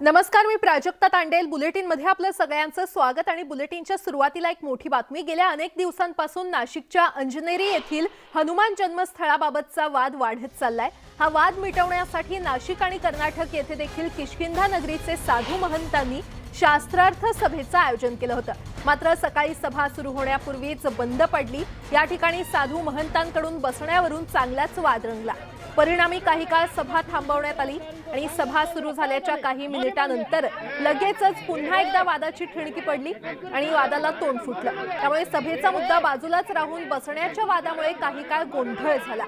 नमस्कार मी प्राजक्ता तांडेल. बुलेटिनमध्ये आपलं सगळ्यांचं स्वागत आणि बुलेटिनच्या सुरुवातीला एक मोठी बातमी. गेल्या अनेक दिवसांपासून नाशिकच्या अंजनेरी येथील हनुमान जन्मस्थळाबाबतचा वाद वाढत चाललाय. हा वाद मिटवण्यासाठी नाशिक आणि कर्नाटक येथे देखील किशकिंधा नगरीचे साधू महंतांनी शास्त्रार्थ सभेचं आयोजन केलं होतं. मात्र सकाळी सभा सुरू होण्यापूर्वीच बंद पडली. या ठिकाणी साधू महंतांकडून बसण्यावरून चांगलाच वाद रंगला. परिणामी काही काळ सभा थांबवण्यात आली. आणि सभा सुरू झाल्याच्या काही मिनिटांनंतर लगेचच पुन्हा एकदा वादाची ठिणकी पडली आणि वादाला तोंड फुटलं. त्यामुळे सभेचा मुद्दा बाजूलाच राहून बसण्याच्या वादामुळे काही काळ गोंधळ झाला.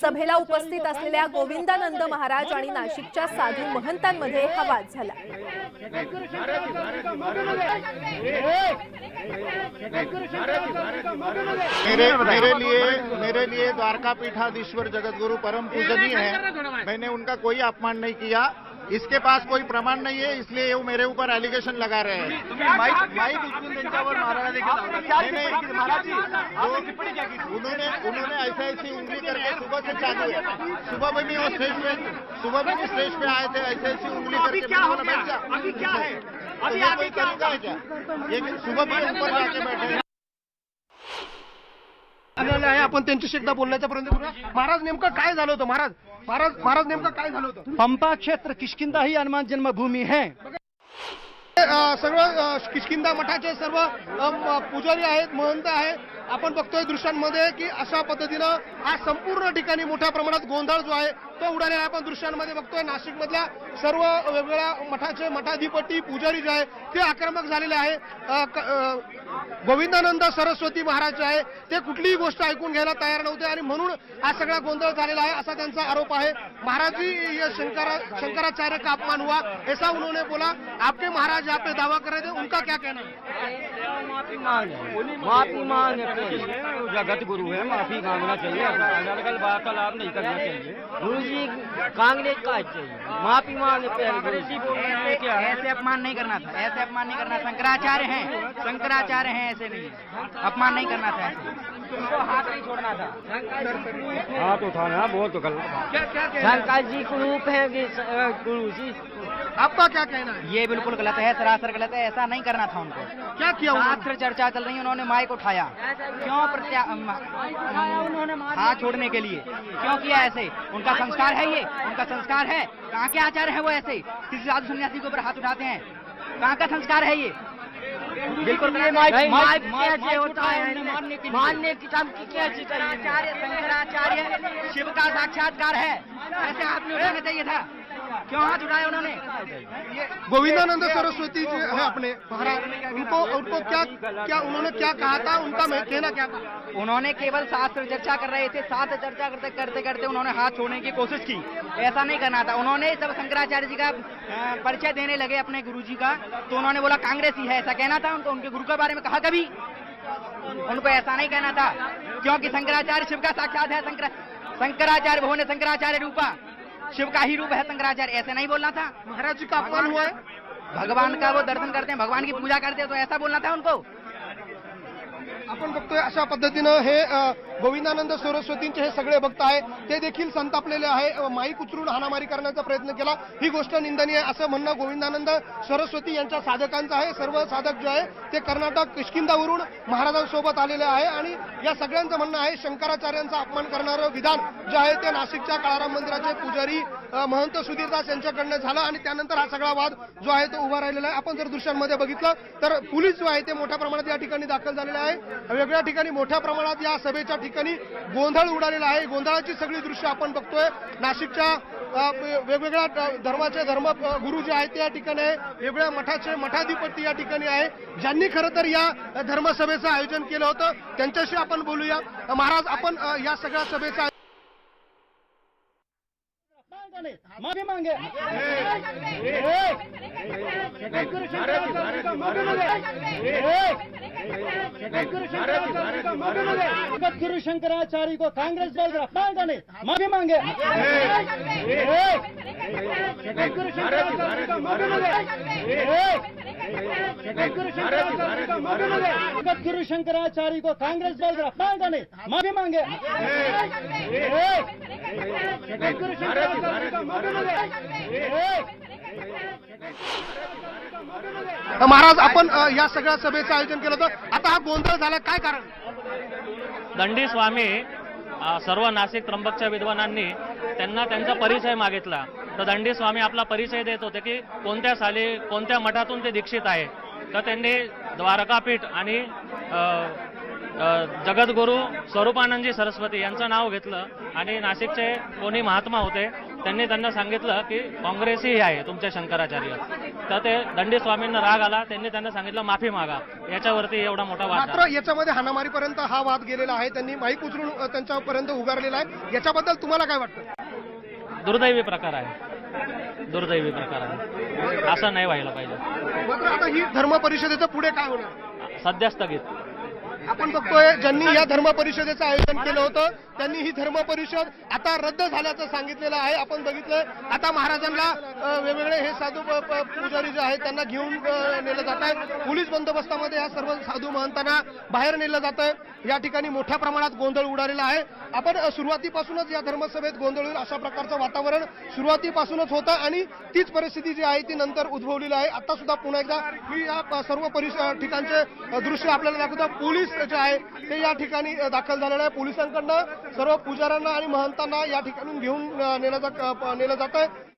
सभेला उपस्थित असलेल्या गोविंदानंद महाराज आणि नाशिकच्या साधू महंतांमध्ये हा वाद झाला. मेरे मेरे लिए मेरे लिए द्वारका पीठाधीश्वर जगत गुरु परम पूजनीय है। मैंने उनका कोई अपमान नहीं किया। इसके पास कोई प्रमाण नहीं है इसलिए वो मेरे ऊपर एलिगेशन लगा रहे हैं। तुम्ही माईक माईक उचलून त्यांच्यावर मारायला देखील? उन्होंने उन्होंने ऐसा ऐसी उंगली करके सुबह से चालू है सुबह में भी वो स्टेज पे सुबह में भी स्टेज पे आए थे ऐसी ऐसी उंगली करके क्या हो गया? अभी क्या है? अभी ये आगे क्या सुबह भी ऊपर जाके बैठे हैं। आलेलं आहे आपण त्यांच्याशी एकदा बोलण्याचा प्रयत्न करूया महाराज नेमकं काय झालं होतं महाराज? महाराज महाराज नेमकं काय झालं होतं? पंपा क्षेत्र किशकिंदा ही हनुमान जन्मभूमी है. सर्व किशकिंदा मठाचे सर्व पुजारी आहेत महंत आहेत. आपण बघतोय दृश्यांमध्ये की अशा पद्धतीनं आज संपूर्ण ठिकाणी मोठ्या प्रमाणात गोंधळ जो आहे तो उडालेला आपण दृश्यांमध्ये बघतोय नाशिक मधल्या सर्व वेगवेगळ्या मठाचे मठाधिपती पुजारी जे आहे ते आक्रमक झालेले आहे. गोविंदानंद सरस्वती महाराज जे आहे ते कुठलीही गोष्ट ऐकून घ्यायला तयार नव्हते आणि म्हणून हा सगळा गोंधळ झालेला आहे असा त्यांचा आरोप आहे. महाराज जी ये शंकरा शंकराचार्य का अपमान हुआ ऐसा उन्होंने बोला आपके महाराज यहाँ पे दावा कर रहे थे उनका क्या कहना है? माफी मांगे। माफी मांगे जगत गुरु है माफी मांगना चाहिए। अनर्गल वार्तालाप नहीं करना चाहिए। जी कांग्रेस का चाहिए। माफ़ी मांगे पहले ऐसे अपमान नहीं करना था ऐसे अपमान नहीं करना शंकराचार्य हैं शंकराचार्य हैं ऐसे नहीं अपमान नहीं करना था ऐसे। हाथ नहीं छोड़ना था। हाथ उठाना बहुत है? शंकर जी को है गुरु जी। आपका क्या कहना है? ये बिल्कुल गलत है सरासर गलत है ऐसा नहीं करना था उनको। क्या किया? शास्त्र चर्चा चल रही है उन्होंने माइक उठाया। क्यों प्रत्या उन्होंने हाथ छोड़ने के लिए। क्यों किया ऐसे? उनका संस्कार है ये उनका संस्कार है। कहाँ के आचार्य है वो ऐसे? किसी साधु सन्यासी के ऊपर हाथ उठाते हैं। कहाँ का संस्कार है ये? बिल्कुल माइक- माइक माइक होता है मारने के मानने की काम की क्या चीज़ शंकराचार्य शंकराचार्य शिव का साक्षात्कार है। ऐसे हाथ में उठाना चाहिए था। क्यों हाथ उठाया उन्होंने? गोविंदानंद सरस्वती जी है अपने। महाराज उनको उनको क्या क्या उन्होंने क्या कहा था? उनका मैं कहना क्या था? उन्होंने केवल शास्त्र चर्चा कर रहे थे। शास्त्र चर्चा करते करते करते उन्होंने हाथ छोड़ने की कोशिश की। ऐसा नहीं करना था। उन्होंने जब शंकराचार्य जी का परिचय देने लगे अपने गुरु जी का तो उन्होंने बोला कांग्रेस ही है। ऐसा कहना था उनको। उनके गुरु के बारे में कहा कभी? उनको ऐसा नहीं कहना था। क्योंकि शंकराचार्य शिव का साक्षात है। शंकर शंकराचार्य भवन शंकराचार्य रूपा। शिव का ही रूप है शंकराचार्य? ऐसे नहीं बोलना था। महाराज जी का अपमान हुआ है। भगवान का वो दर्शन करते हैं भगवान की पूजा करते हैं तो ऐसा बोलना था उनको? आपण बघतोय अशा पद्धतीनं हे गोविंदानंद सरस्वतींचे हे सगळे भक्त आहे ते देखील संतापलेले आहे. माईक उचलून हाणामारी करण्याचा प्रयत्न केला. ही गोष्ट निंदनीय आहे असं म्हणणं गोविंदानंद सरस्वती यांच्या साधकांचं आहे. सर्व साधक जे आहे ते कर्नाटक किशकिंदावरून महाराजांसोबत आलेले आहे. आणि या सगळ्यांचं म्हणणं आहे शंकराचार्यांचा अपमान करणारं विधान जे आहे ते नाशिकच्या काळाराम मंदिराचे पुजारी महंत सुधीरदास यांच्याकडनं झालं आणि त्यानंतर हा सगळा वाद जो आहे तो उभा राहिलेला आहे. आपण जर दृश्यांमध्ये बघितलं तर पोलीस जो आहे ते मोठ्या प्रमाणात या ठिकाणी दाखल झालेले आहे. वेगळ्या ठिकाणी मोठ्या प्रमाणात या सभेच्या ठिकाणी गोंधळ उडालेला आहे. गोंधळाची सगळी दृश्य आपण बघतोय. नाशिकच्या वेगवेगळ्या धर्माचे धर्म गुरु जे आहेत ते या ठिकाणी आहे. वेगवेगळ्या मठाचे मठाधिपती या ठिकाणी आहे. ज्यांनी खरं तर या धर्मसभेचं आयोजन केलं होतं त्यांच्याशी आपण बोलूया. महाराज आपण या सगळ्या सभेचं माफी मांगे शंकराचार्य को कांग्रेस बोल रहा अपमान करने माफी मांगे। जगत गुरु शंकराचार्य को कांग्रेस बोल रहा अपमान करने माफी मांगे अ, महाराज आपण या सगळ्या सभेचं आयोजन केलं होतं. आता हा गोंधळ झाला काय कारण? दंडी स्वामी सर्व नाशिक त्र्यंबकच्या विद्वानांनी त्यांना त्यांचा परिचय मागितला. तर दंडी स्वामी आपला परिचय देत होते की कोणत्या साली कोणत्या मठातून ते दीक्षित आहे. तर त्यांनी द्वारकापीठ आणि जगद्गुरू स्वरूपानंदजी सरस्वती यांचं नाव घेतलं आणि नाशिकचे कोणी महात्मा होते त्यांनी त्यांना सांगितलं की काँग्रेसही आहे तुमचे शंकराचार्य. तर ते दंडी स्वामींना राग आला त्यांनी त्यांना सांगितलं माफी मागा. याच्यावरती एवढा मोठा वाद मात्र याच्यामध्ये हाणामारीपर्यंत हा वाद गेलेला आहे त्यांनी माईक उचलून त्यांच्यापर्यंत उगारलेला आहे. याच्याबद्दल तुम्हाला काय वाटतं? दुर्दैवी प्रकार आहे. दुर्दैवी प्रकार आहे. असं नाही व्हायला पाहिजे. मात्र आता ही धर्म परिषदेचं पुढे काय होणार? सध्या स्थगित. आपण बघतोय ज्यांनी या धर्म परिषदेचं आयोजन केलं होतं त्यांनी ही धर्म परिषद आता रद्द झाल्याचं सांगितलेलं आहे. आपण बघितलं आता महाराजांना वेगवेगळे हे साधू पुजारी जे आहेत त्यांना घेऊन नेलं जात आहे. पोलीस बंदोबस्तामध्ये या सर्व साधू महंतांना बाहेर नेलं जात आहे या ठिकाणी मोठ्या प्रमाणात गोंधळ उडालेला आहे. आपण सुरुवातीपासूनच या धर्मसभेत गोंधळ होईल अशा प्रकारचं वातावरण सुरुवातीपासूनच होतं आणि तीच परिस्थिती जी आहे ती नंतर उद्भवलेली आहे. आता सुद्धा पुन्हा एकदा मी या सर्व परिस ठिकाणचे दृश्य आपल्याला दाखवतो. पोलीस जे आहे ते या ठिकाणी दाखल झालेलं आहे. पोलिसांकडनं सर्व पुजाऱ्यांना आणि महंतांना या ठिकाणून घेऊन नेलं जात नेलं जात आहे